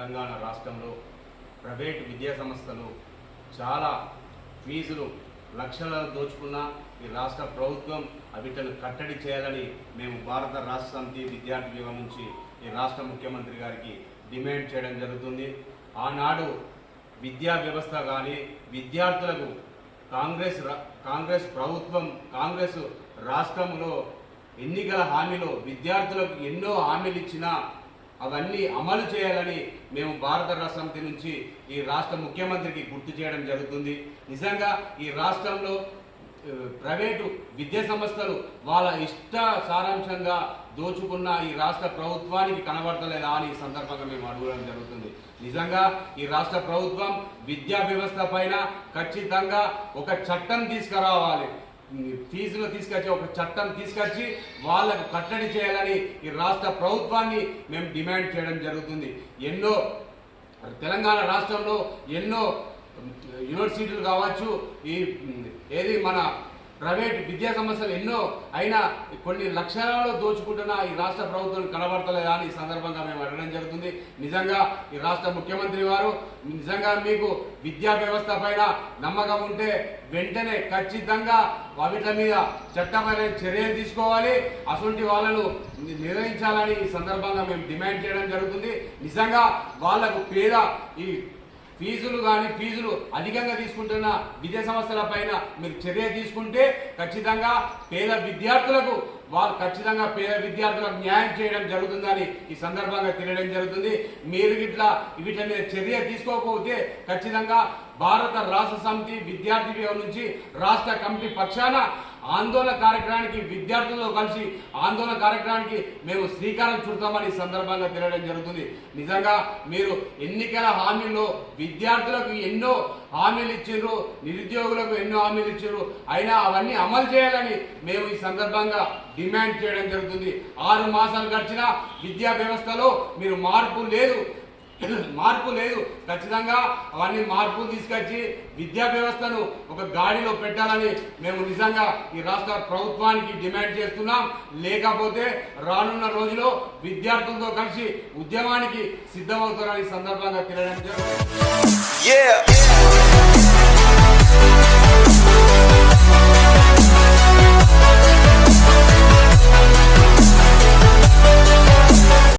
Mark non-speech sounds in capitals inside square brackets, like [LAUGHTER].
తెలంగాణ రాష్ట్రంలో ప్రైవేట్ విద్యా సంస్థలు చాలా ఫీజులు లక్షల దోచుకున్న ఈ రాష్ట్ర ప్రభుత్వం వీటిని కట్టడి చేయాలని మేము భారత రాష్ట్ర సమితి విద్యార్థి వ్యూహం నుంచి ఈ రాష్ట్ర ముఖ్యమంత్రి గారికి డిమాండ్ చేయడం జరుగుతుంది. ఆనాడు విద్యా వ్యవస్థ కానీ విద్యార్థులకు కాంగ్రెస్ రా- కాంగ్రెస్ ప్రభుత్వం కాంగ్రెస్ రాష్ట్రంలో ఎన్నికల హామీలో విద్యార్థులకు ఎన్నో హామీలు ఇచ్చినా అవన్నీ అమలు చేయాలని మేము భారత రాష్ట్ర సమితి నుంచి ఈ రాష్ట్ర ముఖ్యమంత్రికి గుర్తు చేయడం జరుగుతుంది. నిజంగా ఈ రాష్ట్రంలో ప్రైవేటు విద్యా సంస్థలు వాళ్ళ ఇష్ట సారాంశంగా దోచుకున్న ఈ రాష్ట్ర ప్రభుత్వానికి కనబడతలేదా అని ఈ సందర్భంగా మేము అడగడం జరుగుతుంది. నిజంగా ఈ రాష్ట్ర ప్రభుత్వం విద్యా వ్యవస్థ పైన ఖచ్చితంగా ఒక చట్టం తీసుకురావాలి. ఫీజులు తీసుకొచ్చి ఒక చట్టం తీసుకొచ్చి వాళ్ళకు కట్టడి చేయాలని ఈ రాష్ట్ర ప్రభుత్వాన్ని మేము డిమాండ్ చేయడం జరుగుతుంది. ఎన్నో తెలంగాణ రాష్ట్రంలో ఎన్నో యూనివర్సిటీలు కావచ్చు ఈ ఏది మన ప్రైవేట్ విద్యా సంస్థలు ఎన్నో అయినా కొన్ని లక్షలలో దోచుకుంటున్న ఈ రాష్ట్ర ప్రభుత్వం కనబడతలేదా అని ఈ సందర్భంగా మేము అడగడం జరుగుతుంది. నిజంగా ఈ రాష్ట్ర ముఖ్యమంత్రి వారు నిజంగా మీకు విద్యా వ్యవస్థ పైన నమ్మకం ఉంటే వెంటనే ఖచ్చితంగా వాటి మీద చట్టపరమైన చర్యలు తీసుకోవాలి. అటువంటి వాళ్ళను నిర్వహించాలని ఈ సందర్భంగా మేము డిమాండ్ చేయడం జరుగుతుంది. నిజంగా వాళ్ళకు పేద ఈ ఫీజులు కానీ ఫీజులు అధికంగా తీసుకుంటున్న విద్యా సంస్థల పైన మీరు చర్య తీసుకుంటే ఖచ్చితంగా పేద విద్యార్థులకు వాళ్ళు ఖచ్చితంగా పేద విద్యార్థులకు న్యాయం చేయడం జరుగుతుందని ఈ సందర్భంగా తెలియడం జరుగుతుంది. మీరు ఇట్లా వీటి మీద చర్య తీసుకోకపోతే ఖచ్చితంగా భారత రాష్ట్ర సమితి విద్యార్థి విభాగం నుంచి రాష్ట్ర కమిటీ పక్షాన ఆందోళన కార్యక్రమానికి విద్యార్థులతో కలిసి ఆందోళన కార్యక్రమానికి మేము శ్రీకారం చుడతామని ఈ సందర్భంగా తెలియడం జరుగుతుంది. నిజంగా మీరు ఎన్నికల హామీల్లో విద్యార్థులకు ఎన్నో హామీలు ఇచ్చారు నిరుద్యోగులకు ఎన్నో హామీలు ఇచ్చారు అయినా అవన్నీ అమలు చేయాలని మేము ఈ సందర్భంగా డిమాండ్ చేయడం జరుగుతుంది. ఆరు మాసాలు గడిచిన విద్యా వ్యవస్థలో మీరు మార్పు లేదు. [CLEARS THROAT] మార్పు లేదు. ఖచ్చితంగా అవన్నీ మార్పులు తీసుకొచ్చి విద్యా వ్యవస్థను ఒక గాడిలో పెట్టాలని మేము నిజంగా ఈ రాష్ట్ర ప్రభుత్వానికి డిమాండ్ చేస్తున్నాం. లేకపోతే రానున్న రోజులో విద్యార్థులతో కలిసి ఉద్యమానికి సిద్ధమవుతారని సందర్భంగా తెలియడం జరుగుతుంది.